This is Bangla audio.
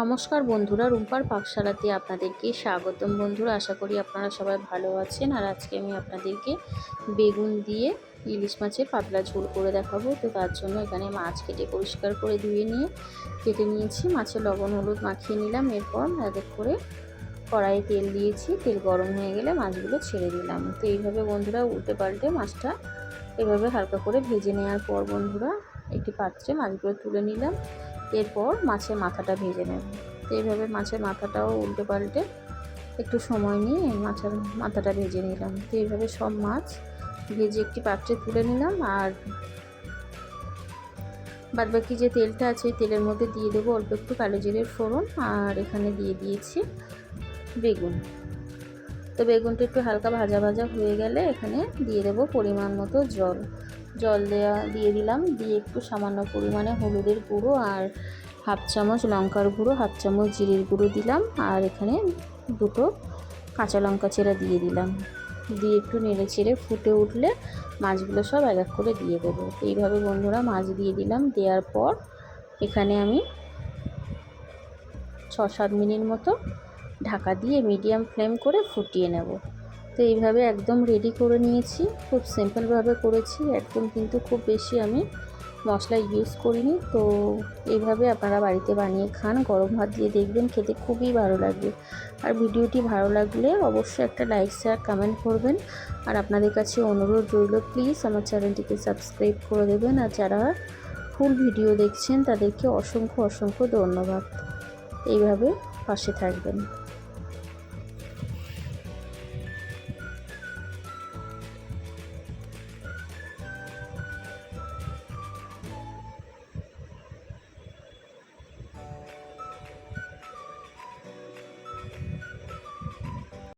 নমস্কার বন্ধুরা, রুম্পার পাকশালাতে আপনাদেরকে স্বাগতম বন্ধুরা। আশা করি আপনারা সবাই ভালো আছেন। আর আজকে আমি আপনাদেরকে বেগুন দিয়ে ইলিশ মাছের পাতলা ঝোল করে দেখাবো। তো তার জন্য এখানে মাছ কেটে পরিষ্কার করে ধুয়ে নিয়ে কেটে নিয়েছি। মাছের লবণ, হলুদ মাখিয়ে নিলাম। এরপর এক করে কড়াইয়ে তেল দিয়েছি। তেল গরম হয়ে গেলে মাছগুলো ছেড়ে দিলাম। তো এইভাবে বন্ধুরা উল্টে পাল্টে মাছটা এভাবে হালকা করে ভেজে নেওয়ার পর বন্ধুরা একটি পাত্রে মাছগুলো তুলে নিলাম। এরপর মাছের মাথাটা ভেজে নেব। তো এইভাবে মাছের মাথাটাও উল্টে পাল্টে একটু সময় নিয়ে মাছের মাথাটা ভেজে নিলাম। তো এইভাবে সব মাছ ভেজে একটি পাত্রে তুলে নিলাম আর বাদবাকি যে তেলটা আছে তেলের মধ্যে দিয়ে দেবো অল্প একটু কালো জিরের ফোড়ন আর এখানে দিয়ে দিয়েছি বেগুন। তো বেগুনটা একটু হালকা ভাজা ভাজা হয়ে গেলে এখানে দিয়ে দেবো পরিমাণ মতো জল। জল দেওয়া দিয়ে দিলাম। দিয়ে একটু সামান্য পরিমাণে হলুদের গুঁড়ো আর হাফ চামচ লঙ্কার গুঁড়ো, হাফ চামচ জিরের গুঁড়ো দিলাম। আর এখানে দুটো কাঁচা লঙ্কা চেরা দিয়ে দিলাম। দিয়ে একটু নেড়ে চেড়ে ফুটে উঠলে মাছগুলো সব এক এক করে দিয়ে দেবো। এইভাবে বন্ধুরা মাছ দিয়ে দিলাম। দেওয়ার পর এখানে আমি ছ সাত মিনিট মতো ঢাকা দিয়ে মিডিয়াম ফ্লেম করে ফুটিয়ে নেব। তো এইভাবে একদম রেডি করে নিয়েছি। খুব সিম্পলভাবে করেছি, একদম কিন্তু খুব বেশি আমি মশলা ইউজ করিনি। তো এইভাবে আপনারা বাড়িতে বানিয়ে খান, গরম ভাত দিয়ে দেখবেন খেতে খুবই ভালো লাগবে। আর ভিডিওটি ভালো লাগলে অবশ্যই একটা লাইক শেয়ার কমেন্ট করবেন। আর আপনাদের কাছে অনুরোধ রইল প্লিজ আমার চ্যানেলটিকে সাবস্ক্রাইব করে দেবেন। আর যারা ফুল ভিডিও দেখছেন, তাদেরকে অসংখ্য অসংখ্য ধন্যবাদ। এইভাবে পাশে থাকবেন।